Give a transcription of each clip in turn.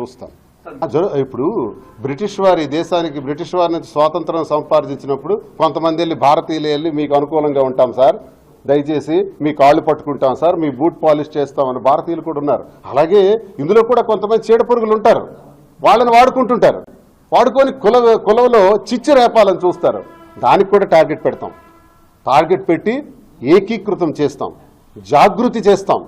చూస్తాం. ఇప్పుడు బ్రిటిష్ వారి దేశానికి బ్రిటిష్ వారి నుంచి స్వాతంత్రం సంపాదించినప్పుడు కొంతమంది వెళ్ళి భారతీయులు వెళ్ళి మీకు అనుకూలంగా ఉంటాం సార్. దయచేసి మీ కాళ్ళు పట్టుకుంటాం సార్ మీ బూట్ పాలిష్ చేస్తామని భారతీయులు కూడా ఉన్నారు. అలాగే ఇందులో కూడా కొంతమంది చీడపురుగులు ఉంటారు. వాళ్ళని వాడుకుంటుంటారు. వాడుకొని కుల కులంలో చిచ్చు రేపాలని చూస్తారు. దానికి కూడా టార్గెట్ పెడతాం. టార్గెట్ పెట్టి ఏకీకృతం చేస్తాం. జాగృతి చేస్తాం.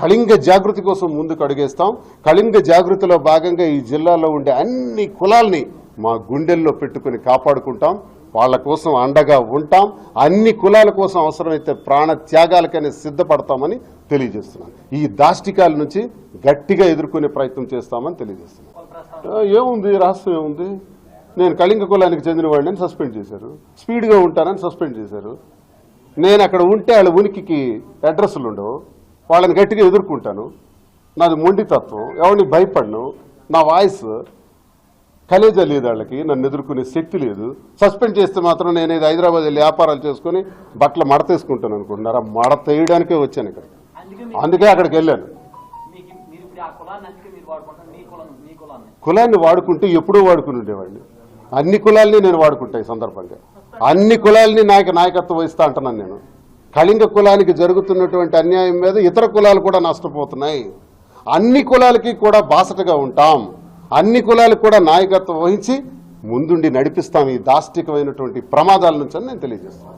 కళింగ జాగృతి కోసం ముందుకు అడుగేస్తాం. కళింగ జాగృతిలో భాగంగా ఈ జిల్లాలో ఉండే అన్ని కులాల్ని మా గుండెల్లో పెట్టుకుని కాపాడుకుంటాం. వాళ్ళ కోసం అండగా ఉంటాం. అన్ని కులాల కోసం అవసరమైతే ప్రాణ త్యాగాలకనే సిద్ధపడతామని తెలియజేస్తున్నాను ఈ దాష్టికాల నుంచి గట్టిగా ఎదుర్కొనే ప్రయత్నం చేస్తామని తెలియజేస్తున్నాను ఏముంది? రహస్యం ఏముంది? నేను కళింగ కులానికి చెందిన వాడిని సస్పెండ్ చేశారు. స్పీడ్గా ఉంటానని సస్పెండ్ చేశారు. నేను అక్కడ ఉంటే వాళ్ళ ఉనికికి అడ్రస్లు ఉండవు. వాళ్ళని గట్టిగా ఎదుర్కొంటాను. నాది మొండితత్వం ఎవరిని భయపడను. నా వాయిస్ కలేజా లేదు వాళ్ళకి. నన్ను ఎదుర్కొనే శక్తి లేదు. సస్పెండ్ చేస్తే మాత్రం నేను ఇది హైదరాబాద్ వెళ్ళి వ్యాపారాలు చేసుకుని బట్టలు మడతేసుకుంటాను అనుకుంటున్నారా? మడత వేయడానికే వచ్చాను ఇక్కడ అందుకే అక్కడికి వెళ్ళాను. కులాన్ని వాడుకుంటే ఎప్పుడూ వాడుకుని ఉండేవాడిని. అన్ని కులాల్ని నేను వాడుకుంటా ఈ సందర్భంగా. అన్ని కులాల్ని నాయక నాయకత్వం వహిస్తా అంటున్నాను నేను. కళింగ కులానికి జరుగుతున్నటువంటి అన్యాయం మీద ఇతర కులాలు కూడా నష్టపోతున్నాయి. అన్ని కులాలకి కూడా బాసటగా ఉంటాం. అన్ని కులాలకు కూడా నాయకత్వం వహించి ముందుండి నడిపిస్తాం ఈ దాష్టికమైనటువంటి ప్రమాదాల నుంచి అని నేను తెలియజేస్తాను.